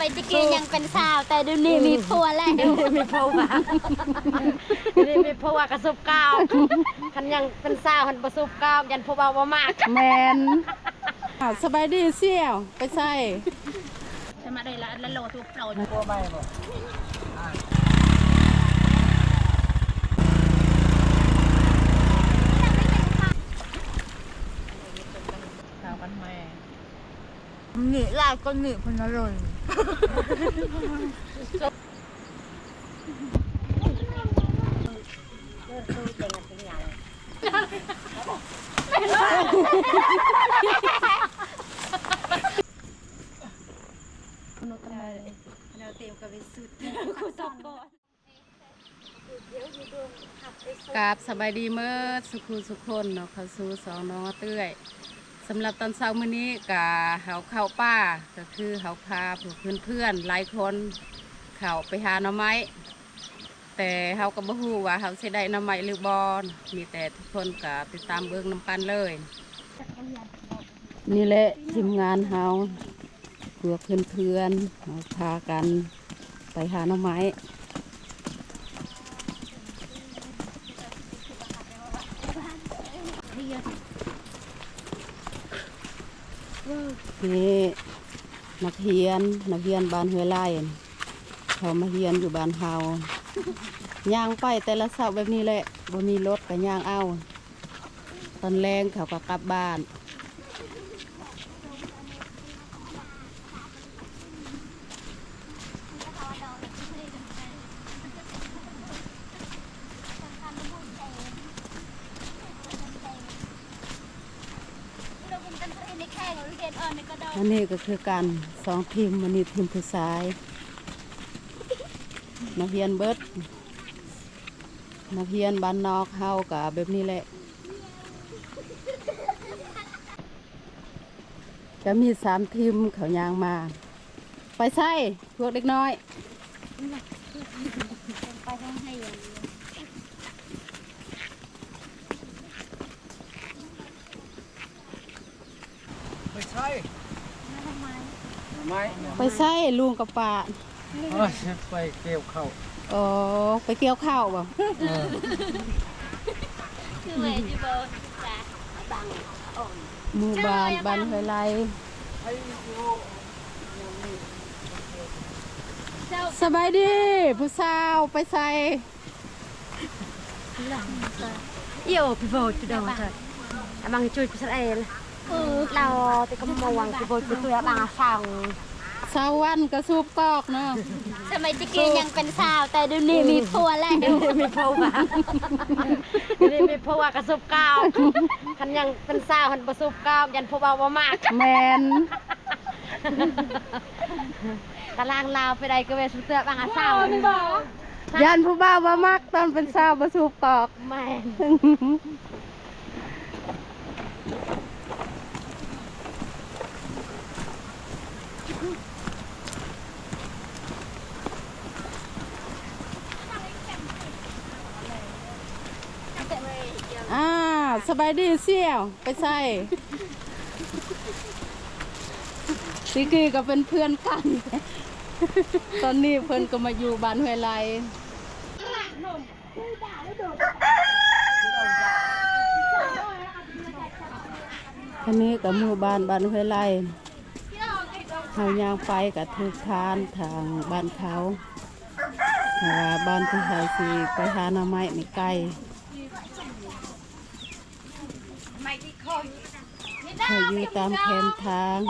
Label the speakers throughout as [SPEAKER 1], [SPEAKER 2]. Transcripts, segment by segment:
[SPEAKER 1] มัยตะกี้ยังเป็นสาว แต่เดี๋ยวนี้มีผัวแล้ว
[SPEAKER 2] มีเพราะว่านี่มีเพราะว่ากระสุบกาวคันยังเป็นสาวคันประสุบกาวยันเพราะว่าบ่มาก
[SPEAKER 3] แมนอะสบายดีเสี่ยว ไปใส่
[SPEAKER 1] จะมาได้ละละโลทุกโปรด
[SPEAKER 2] สาวกันแม่
[SPEAKER 1] หนีลายก็หนีพน เลย
[SPEAKER 3] กราบสบายดีเมื่อสุขุสุคนเนาะเขาสู่สองน้องเตื้อย สำหรับตอนเช้ามื้อนี้กะเฮาเข้าป่าก็คือเฮาพาเพื่อนเพื่อนหลายคนเขาไปหาหน่อไม้ แต่เฮาก็บ่ฮู้ว่าเฮาสิได้หน่อไม้หรือบ่มีแต่ทุกคนก็ติดตามเบิ่งน้ำกันเลย นี่แหละทีมงานเฮาเพวกเพื่อนเฮาพากันไปหาหน่อไม้ นี่นักเรียนนักเรียนบ้านห้วยไร่น่ะเขามาเรียนอยู่บ้านเฮาย่างไปแต่ละเสาแบบนี้แหละบ่มีรถก็ย่างเอา ตอนแรงเขาก็กลับบ้าน อันนี้ก็คือการสองทีมมันนี้ทีมผู้ชายนักเรียนเบิร์ดนักเรียนบ้านนอกเฮากับแบบนี้แหละจะมีสามทีมเขายางมา ไปใส่พวกเด็กน้อย
[SPEAKER 1] ไปห้องให้ยัง
[SPEAKER 4] ไม่ใช่ไม่
[SPEAKER 3] ไปใส่ ลุงกับป้า
[SPEAKER 4] เอ้ยไปเกี่ยวเข้า
[SPEAKER 3] อ๋อไปเกี่ยวข้าวบ่
[SPEAKER 4] เออ
[SPEAKER 1] คือเวจิโบจ้ะบังอ่อน
[SPEAKER 3] หมู่บ้านบ้านห้วยไร่
[SPEAKER 1] เจ้า
[SPEAKER 3] สบายดีผู้สาวไปใส่
[SPEAKER 2] เอี่ยวพี่โบจุดเดองเถอะอะบังจุดพิเศษเองเราแต่ก็มาวังพี่โบจุดตัวบางฟัง
[SPEAKER 3] สาววันกระสูบกอกเนาะ
[SPEAKER 1] สมัยตะกี้ยังเป็นสาวแต่เดี๋ยวนี้มีผัวแล้ว
[SPEAKER 2] มีเพราะว่านี่มีเพราะว่ากระสุบกาวคันยังเป็นสาวคันประสุบกาวยันเพราะว่าบ่มาก
[SPEAKER 3] แมน
[SPEAKER 2] ตารางลาวไปใดก็เวสุเตือบางอาสาว
[SPEAKER 3] ยันผู้บ่าวว่ามักตอนเป็นสาวกระสูบกอก
[SPEAKER 2] แม่น
[SPEAKER 3] อ่าส บายดีเสี่ยว ไปใส่สิคือก็เป็นเพื่อนกัน ตอนนี้เพื่อนก็มาอยู่บ้านห้วยไร่อันนี้กับหมู่บ้านบ้านห้วยไรเฮายางไปกับทุกทานทางบ้านเขาว่าบ้านที่เขาสีไปหาหน่อไม้นี่ไกล เขาอยู่ตามแคมทาง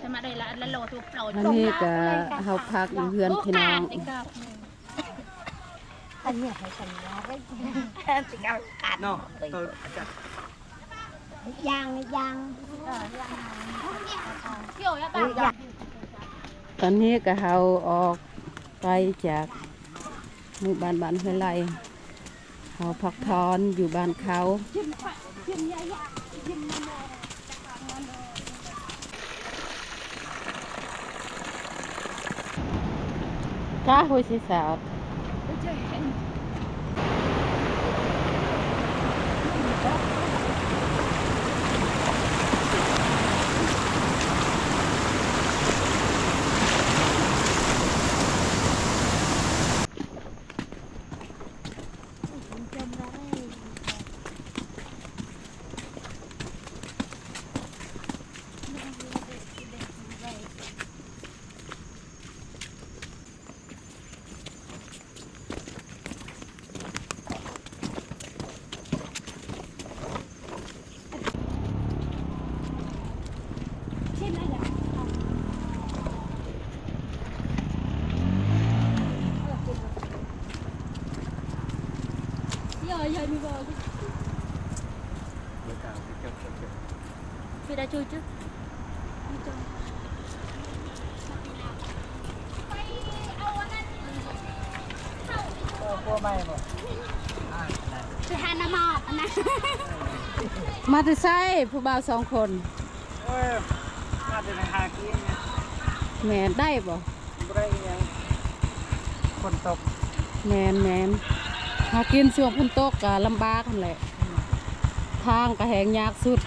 [SPEAKER 1] จะมาได้ ละละโลทุกโปรด
[SPEAKER 3] อันนี้ก็เฮาพักอยู่เฮือนพี่น้อง
[SPEAKER 2] อันกันเนี่ยให้ฉันว่าไปติกากัด
[SPEAKER 4] เนาะตัวจัด
[SPEAKER 2] ยางยาง
[SPEAKER 1] เกี่ยวแล้วกัน
[SPEAKER 2] ยาง
[SPEAKER 3] ตอนนี้ก็เขาออกไปจากหมู่บ้านบ้านห้วยไร่เขาพักทอนอยู่บ้านเขา จ้าหุยสิสาว
[SPEAKER 2] พี่ได้ช่วย chứ
[SPEAKER 4] กลัวไหมบ่
[SPEAKER 1] ไปหาน้ำหมอกนะ
[SPEAKER 3] มาแต่ไซผู้บ่าวสองคน
[SPEAKER 4] เอ้ยมาจะไปหากินเนี่ย
[SPEAKER 3] แมนได้บ่
[SPEAKER 4] บ่ได้ยังคนตก
[SPEAKER 3] แมนแมนหากินช่วงพ้นตกก็ลำบากนั่นแหละ ทางก็แหงยากสุด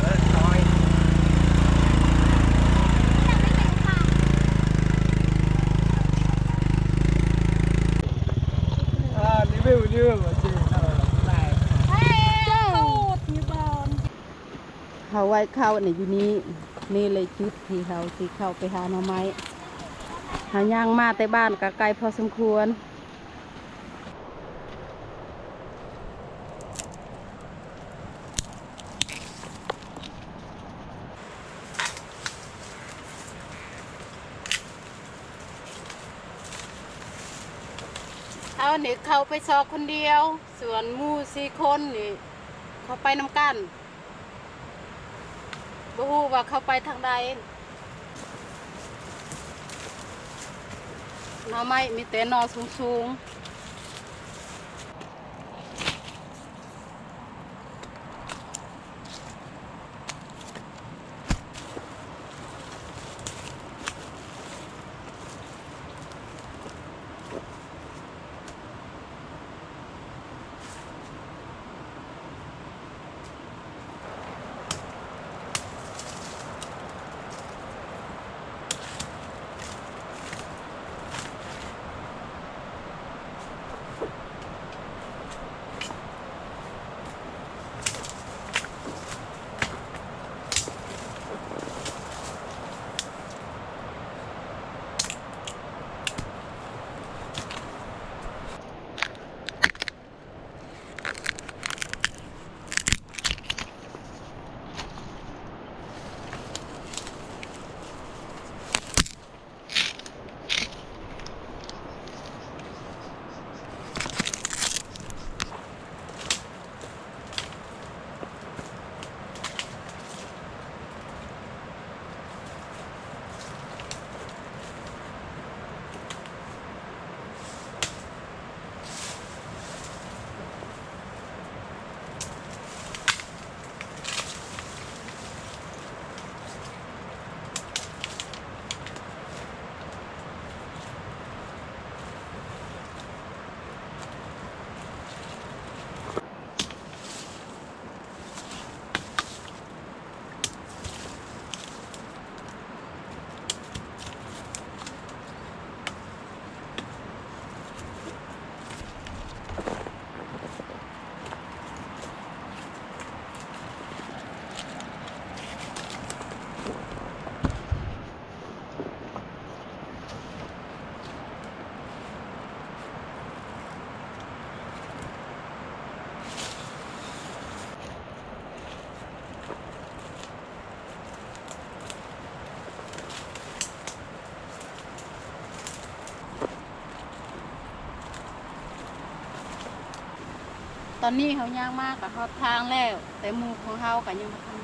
[SPEAKER 4] เออน้อยอ่ารีวิวรีวิวว่าสิเออได้
[SPEAKER 3] เขาไว้เข้าเนี่ยอยู่นี่นี่เลยจุดที่เขาที่เข้าไปหาหน่อไม้หาย่างมาแต่บ้านก็ไกลพอสมควรเอาเนี่ยเขาไปซอกคนเดียว ส่วนมูสี่คนนี่เขาไปน้ำกัน บ่ฮู้ว่าเขาไปทางใดหน่อไม้มีแต่หนอสูงๆ ตอนนี้เขายากมากกับเขาทางแล้ว แต่หมูของเขาก็ยังบ่ทัน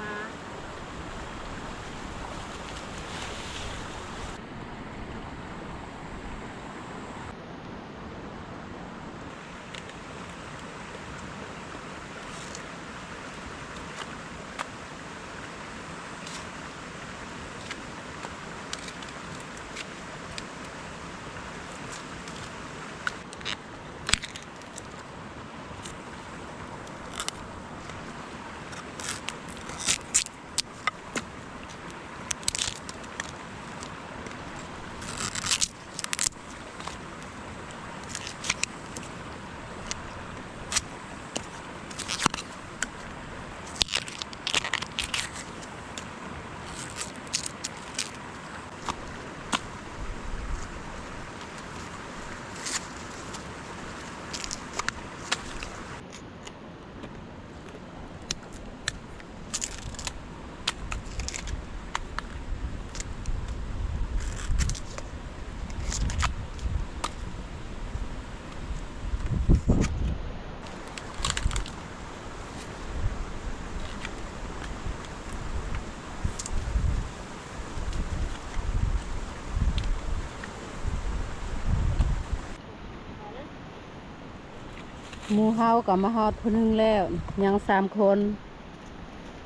[SPEAKER 3] มาหมูเฮากับมาฮอดพูนึงแล้ว ยังสามคน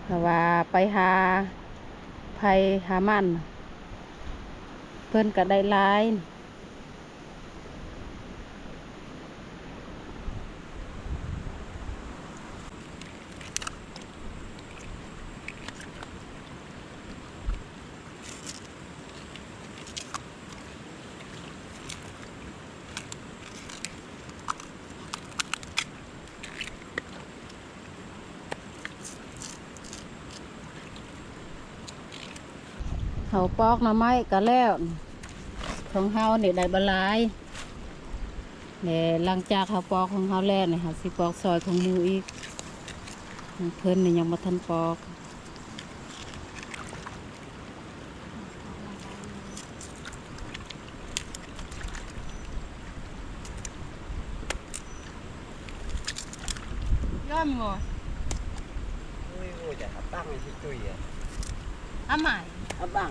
[SPEAKER 3] แต่ว่าไปหาไผหามัน เพื่อนก็ได้ไลาย เขา ปอกหน่อไม้ก็แล้ว ของเฮาเนี่ยได้บหลายเนี่ยหลังจากเขาปอกของเฮาแล้วเนี่ยเขาสิปอกซอยของหมูอีก เพิ่นเนี่ยยังมาทันปอกย่อมงอ
[SPEAKER 5] อุ้ยโอ้จะอับตั้งไอ้ที่ตุยอะ
[SPEAKER 3] อาใหม่
[SPEAKER 5] อับบัง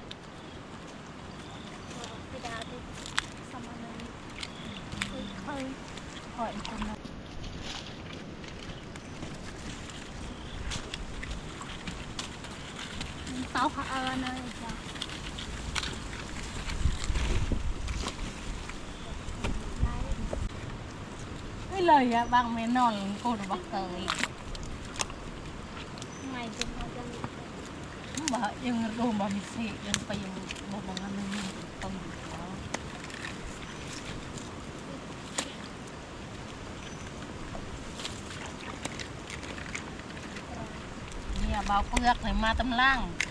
[SPEAKER 5] ประยำเนาะ
[SPEAKER 3] นอนจีดเวบนสุดยาม
[SPEAKER 5] ก็แบบประยำ
[SPEAKER 3] นี่ผู้หนึงอี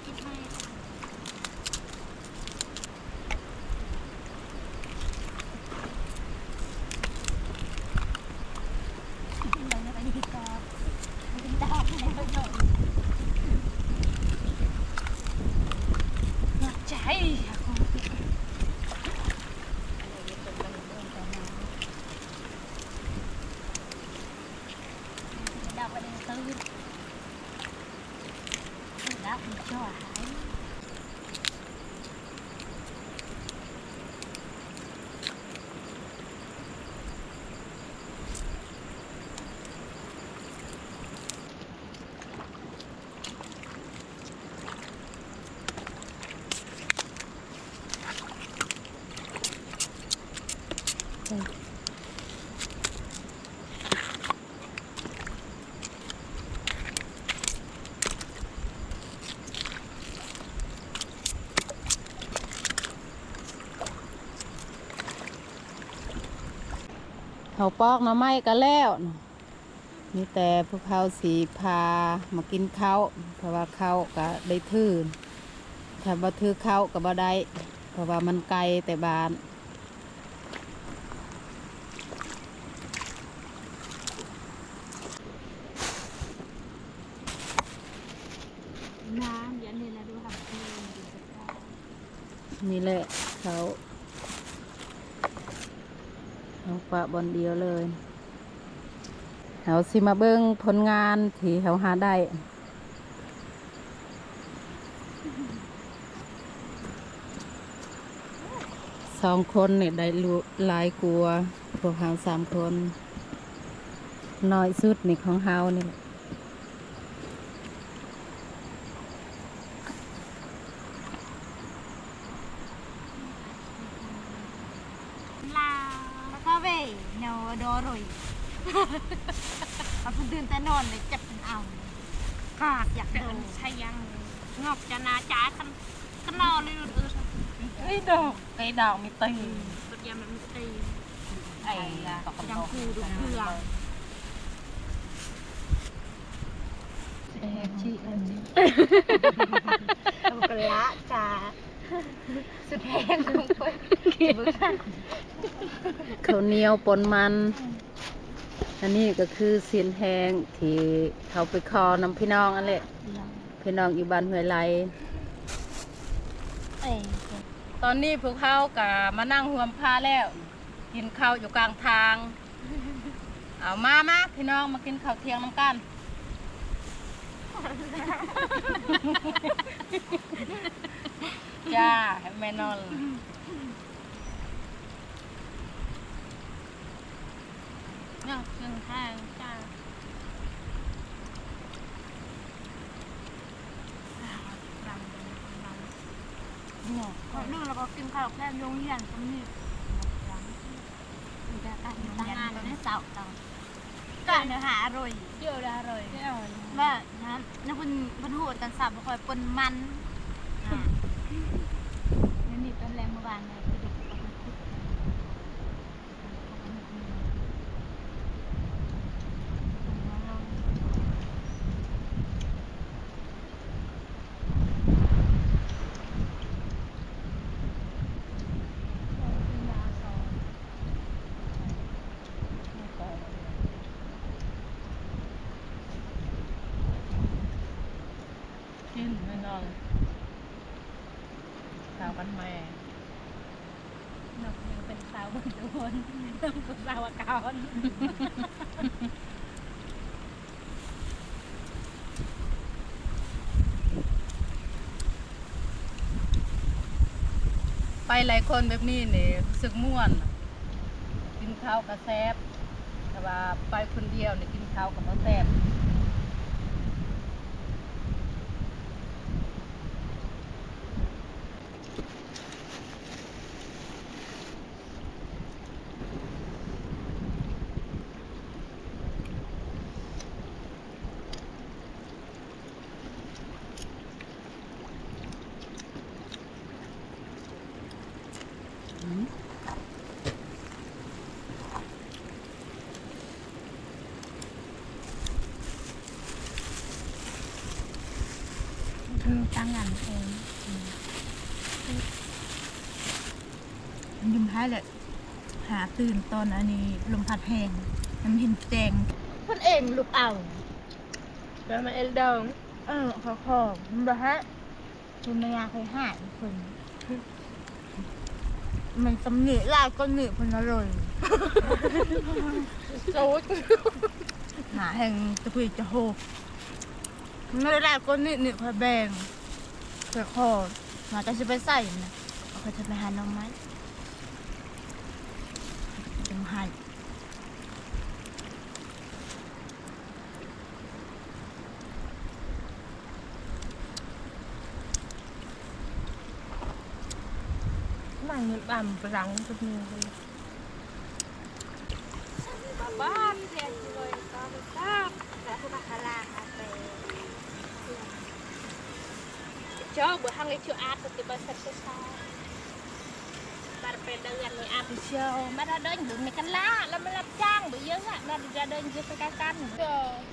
[SPEAKER 3] เขาปอกหน้ำไม้ก็แล้วมีแต่พวกเขาสีพามากินข้าวเพราะว่าข้าวก็ได้ทื่อถ้าบ่ถือข้าวก็บ่ได้เพราะว่ามันไกลแต่บ้าน
[SPEAKER 1] น้ำยันนี่นะดูค่ะเออดูสภาพ
[SPEAKER 3] นี่แหละเขา เอาปะบอลเดียวเลยเขาสิมาเบิ้งผลงานที่เขาหาได้สองคนเนี่ยได้รู้ลายกลัว พวกเขาสามคน น้อยสุดนี่ของเฮานี่แหละ
[SPEAKER 1] ลาแล้วก็เว้ยเนาโดอร่อย เอาเพิ่งตื่นแต่นอนเลยจับเป็นเอาขาดอยากโดน
[SPEAKER 6] ใช่ยังงอกจะนาจ้าคันคันนอนเลยเออ
[SPEAKER 3] เอ้ยดอกไอ้ดอกมีตี
[SPEAKER 6] สุดยามันตี
[SPEAKER 3] ไอ้ดอก
[SPEAKER 1] ยังคูดูเพื่องเอากระจ้าสุดแห้งลงไป
[SPEAKER 3] ข้าวเหนียวปนมัน อันนี้ก็คือเสียนแหงที่เขาไปคอน้ำพี่น้องอันแหละพี่น้องอยู่บ้านห้วยไร
[SPEAKER 1] เอ้ย
[SPEAKER 3] ตอนนี้พวกเขาก็มานั่งห่วมผ้าแล้ว กินข้าวอยู่กลางทาง เอามามาพี่น้องมากินข้าวเที่ยงน้ำกันจ้าแม่นอน
[SPEAKER 6] งอกเชิงทางจ้า
[SPEAKER 1] ขอเรื่องแล้วก็กินข้าวแค่โรงเรียนตรงนี้มีแต่การทำงานในเสาร์ต่างการเนื้อหาอร่อย
[SPEAKER 6] เที่ยวได้เลยเที่ยว
[SPEAKER 1] ว่นะนักบุญบรรทุกตันสับคอยปนมันนี่นี่เป็นแรงเมื่อวานเลยเด็กก็มาคุย
[SPEAKER 3] กินแม่นอนข้าวกันแม่
[SPEAKER 6] นก บนโนเป็นสาวกาอน
[SPEAKER 3] ไปหลายคนแบบนี้นี่รู้สึกม่วน กินข้าวกับแซบแต่ว่าไปคนเดียวเนี่ยกินข้าวกับบ่แซบ
[SPEAKER 1] คือตั้งงานเองยิ้มให้เลยหาตื่นตอนอันนี้ลมพัดแหงน้ำเห็นแจงเพ่นเองลูกเอา
[SPEAKER 6] แล้วมาเอลดอง
[SPEAKER 1] เออขอขอมันบอกฮะคุณนายาเคยหายคนมันสำเนียลายก็เหนือคนอร่อย
[SPEAKER 6] โจ๊ด
[SPEAKER 1] หาแห่งตะกุยจะโห กเนื้อแรกก็นี่นี่พอแบงเพื่อคอมาจะจะไปใส่นะเอาไปจะไปหาน้องไม้จังหันมันเงินบ่ำปรังทุกมือเลย
[SPEAKER 6] บ้านแทนเลยตอนทราบ
[SPEAKER 1] แล้วคือมาคาราคาเฟ่
[SPEAKER 6] ชอบเบอร์ห้างเลยชื่ออาร์ตป ฏิบัติสัตว์ซาบาร์
[SPEAKER 7] เป็ดเดินในอาไปเชียวมาได้เดินถึงในกันละแล้วมารับจ้างไปเยอะอะเราจะเดินเยอะไปกันกัน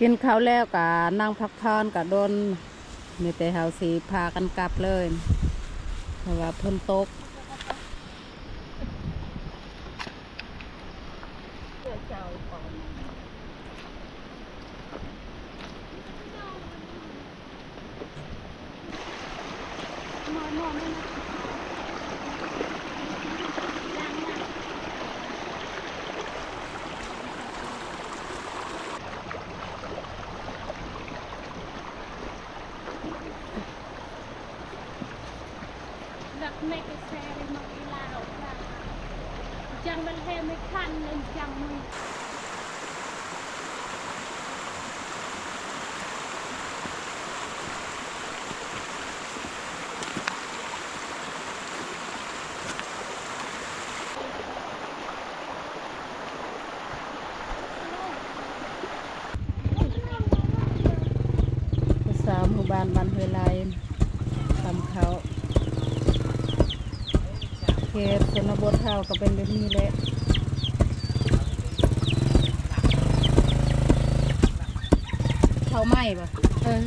[SPEAKER 3] กินข้าวแล้วกับนั่งพักผ่อนกับโดนมีแต่เฮาสีพากันกลับเลยเพราะว่าเพิ่นตก
[SPEAKER 7] รักแม่ก็แซ่เลยมากีฬาออกมาจังมันแฮ ไม่คันเลยจังมึง
[SPEAKER 3] ภาษาวหมู่บ้านบ้านห้วยไลทำเขาเขตชนบทเฮาก็เป็นแบบนี้แหละเขา ไหม้ปะเออ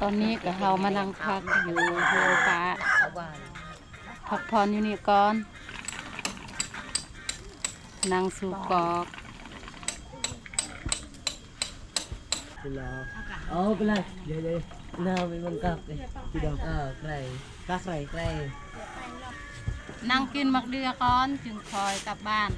[SPEAKER 3] ตอนนี้ก็เฮามานั่งพักอยู่โฮฟ้า พักผ่อนอยู่นี่ก่อนนั่งสูกอก
[SPEAKER 5] เป็นลาวอ๋อเป็นไรเดี๋ยวเดี๋ยว
[SPEAKER 3] น้าไป็นบัง
[SPEAKER 5] คับเลยพี่ดอ
[SPEAKER 3] ก
[SPEAKER 5] อ่าใครตาใครใคร
[SPEAKER 3] นั่งกินมักเดือก่อนจึงคอยกลับบ้าน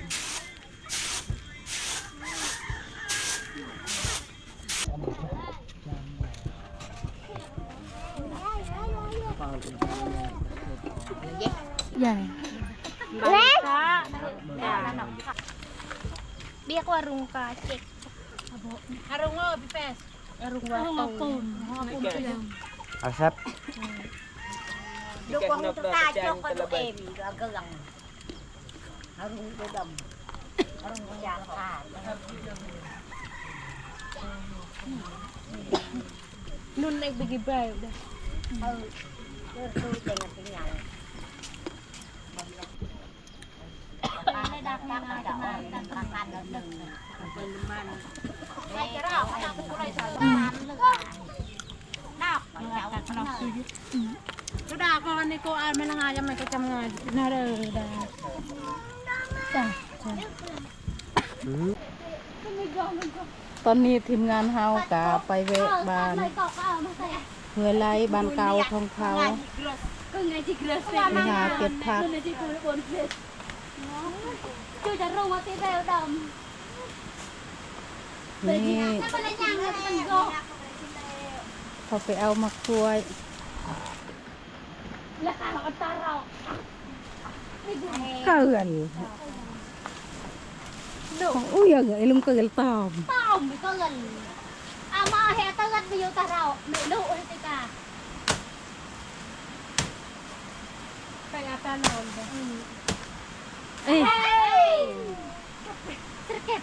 [SPEAKER 3] ปลา
[SPEAKER 1] ใหญ่
[SPEAKER 7] เรียกว่ารุงกาเจ็ก
[SPEAKER 1] อารุงเออพี่แป๊สอารุงว่าตูน
[SPEAKER 4] Asap.
[SPEAKER 2] ดูกองตาจกก็ตัวเองก็เกลังฮารุงไปดำฮารุงยาขา
[SPEAKER 7] นุ่นเอกไปกี่ใบเด้อ
[SPEAKER 2] เออเจอตู้เต็งเป็นยัง
[SPEAKER 7] ไม่ดักดักมาจะมาดักดักกันแล้วดึงไม่จะรอเขา ดักกูเลยสอนงานเลยดอกแถว
[SPEAKER 1] ขนมซื้อก็ด่าก่อนนี่กูอ่านไม่ละงานยังไม่ก็จำงานน่าเด้อด่าจ้ะจ้ะ
[SPEAKER 3] ตอนนี้ทีมงานเฮากะไปเวะบ้าน
[SPEAKER 7] ไม่ตอกก็เอามาใส่
[SPEAKER 3] ห้วยไลบ้านเก่าของเขา
[SPEAKER 7] ก็ไงที่เกลือเส
[SPEAKER 3] ไปหาเก็บผัก
[SPEAKER 7] ในที่คือบนเพชร จูจะรู้ว่าที่เบลดำ
[SPEAKER 3] นี่
[SPEAKER 7] ถ้าเป็นยังไงมันก็
[SPEAKER 3] เขาไปเอามะกล้วย
[SPEAKER 7] ราคาของตาเรา
[SPEAKER 3] เกินของอุ้ยอย่างไอ้ลุงเกินตอม
[SPEAKER 7] ต้อมไปก็เงินอามาเฮตเงินไปอยู่ตาเราไม่รู้อุติกา
[SPEAKER 1] ไปอาตานอนไป
[SPEAKER 3] เอ้ย
[SPEAKER 7] เฮ้ยสเก็ต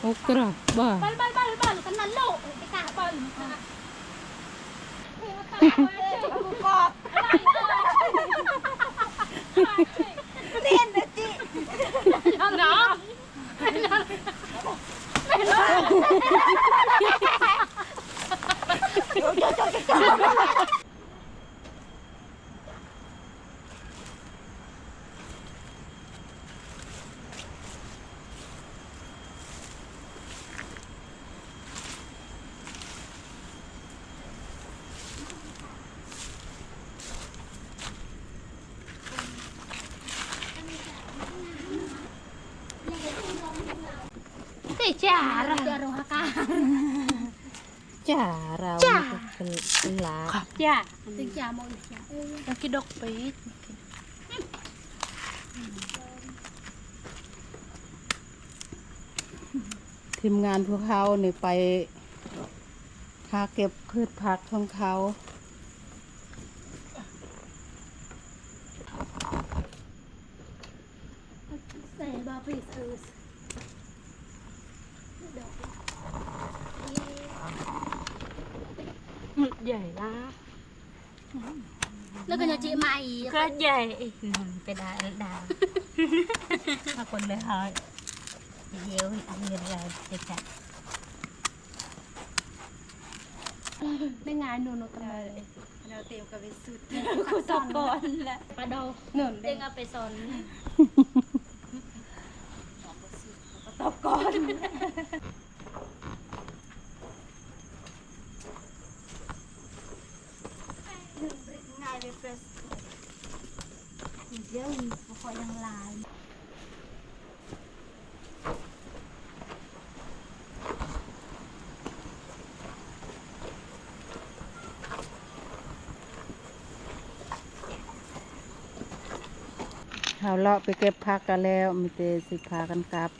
[SPEAKER 3] โอ้กระ
[SPEAKER 7] cara cara haka
[SPEAKER 1] cara lah ya tiga mau tiga lagi dok pit
[SPEAKER 3] ทีมงานพวกเขาเนี่ยไปหาเก็บพืชผักของเขา
[SPEAKER 7] ให
[SPEAKER 2] ญ่ไปได้ดาวถ้าคนเลยหอยเดี๋ยวอันเงินเราจะจัด
[SPEAKER 7] ไม่งานหนูหนูทำไมเลย
[SPEAKER 1] เราเตรียมกับไปสุด
[SPEAKER 7] กูตอบก่อนแหละปลาดองหนุนเด้งเอาไปซอนตอบก่อน
[SPEAKER 1] ง่ายเลยเฟส
[SPEAKER 7] เดี๋ยวพอยังลาย
[SPEAKER 3] เขาเลาะไปเก็บผักกันแล้ว มีแต่สิพากันกลับ